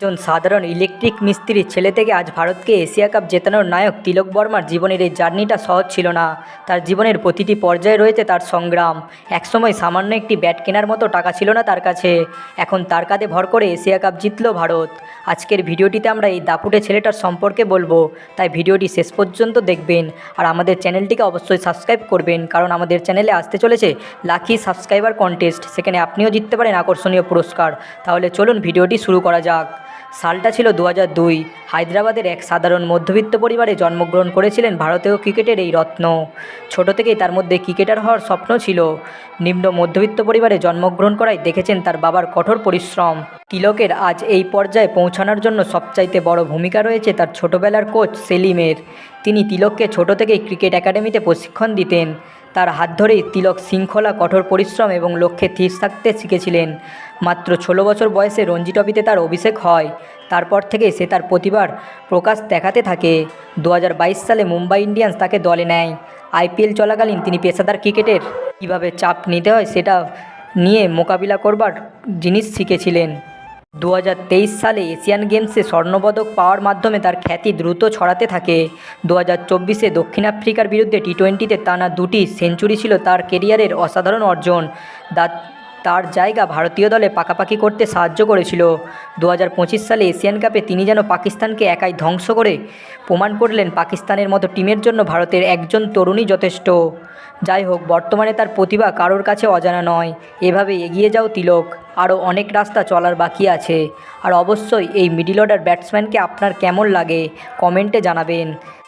একজন সাধারণ ইলেকট্রিক মিস্ত্রির ছেলে থেকে আজ ভারতকে এশিয়া কাপ জেতানোর নায়ক তিলক বর্মার জীবনের এই জার্নিটা সহজ ছিল না। তার জীবনের প্রতিটি পর্যায়ে রয়েছে তার সংগ্রাম। একসময় সামান্য একটি ব্যাট কেনার মতো টাকা ছিল না তার কাছে। এখন তার কাঁধে ভর করে এশিয়া কাপ জিতল ভারত। আজকের ভিডিওটিতে আমরা এই দাপুটে ছেলেটার সম্পর্কে বলব। তাই ভিডিওটি শেষ পর্যন্ত দেখবেন। আর আমাদের চ্যানেলটিকে অবশ্যই সাবস্ক্রাইব করবেন। কারণ আমাদের চ্যানেলে আসতে চলেছে লাকি সাবস্ক্রাইবার কন্টেস্ট। সেখানে আপনিও জিততে পারেন আকর্ষণীয় পুরস্কার। তাহলে চলুন ভিডিওটি শুরু করা যাক। সালটা ছিল দু দুই। হায়দ্রাবাদের এক সাধারণ মধ্যবিত্ত পরিবারে জন্মগ্রহণ করেছিলেন ভারতীয় ক্রিকেটের এই রত্ন। ছোট থেকেই তার মধ্যে ক্রিকেটার হওয়ার স্বপ্ন ছিল। নিম্ন মধ্যবিত্ত পরিবারে জন্মগ্রহণ করায় দেখেছেন তার বাবার কঠোর পরিশ্রম। তিলকের আজ এই পর্যায়ে পৌঁছানোর জন্য সবচাইতে বড় ভূমিকা রয়েছে তার ছোটবেলার কোচ সেলিমের। তিনি তিলককে ছোট থেকেই ক্রিকেট একাডেমিতে প্রশিক্ষণ দিতেন। তার হাত ধরেই তিলক শৃঙ্খলা, কঠোর পরিশ্রম এবং লক্ষ্যে স্থির থাকতে শিখেছিলেন। মাত্র ষোলো বছর বয়সে রঞ্জি ট্রফিতে তার অভিষেক হয়। তারপর থেকে সে তার প্রতিভার প্রকাশ দেখাতে থাকে। দু হাজার বাইশ সালে মুম্বাই ইন্ডিয়ান্স তাকে দলে নেয়। আইপিএল চলাকালীন তিনি পেশাদার ক্রিকেটের কীভাবে চাপ নিতে হয় সেটা নিয়ে মোকাবিলা করবার জিনিস শিখেছিলেন। দু হাজার তেইশ সালে এশিয়ান গেমসে স্বর্ণপদক পাওয়ার মাধ্যমে তার খ্যাতি দ্রুত ছড়াতে থাকে। দু হাজার চব্বিশে দক্ষিণ আফ্রিকার বিরুদ্ধে টি টোয়েন্টিতে টানা দুটি সেঞ্চুরি ছিল তার কেরিয়ারের অসাধারণ অর্জন। দা- তার জায়গা ভারতীয় দলে পাকাপাকি করতে সাহায্য করেছিল। দু হাজার পঁচিশ সালে এশিয়ান কাপে তিনি যেন পাকিস্তানকে একাই ধ্বংস করে প্রমাণ করলেন পাকিস্তানের মতো টিমের জন্য ভারতের একজন তরুণই যথেষ্ট। যাই হোক, বর্তমানে তার প্রতিভা কারোর কাছে অজানা নয়। এভাবে এগিয়ে যাও তিলক। আরও অনেক রাস্তা চলার বাকি আছে। আর অবশ্যই এই মিডিল অর্ডার ব্যাটসম্যানকে আপনার কেমন লাগে কমেন্টে জানাবেন।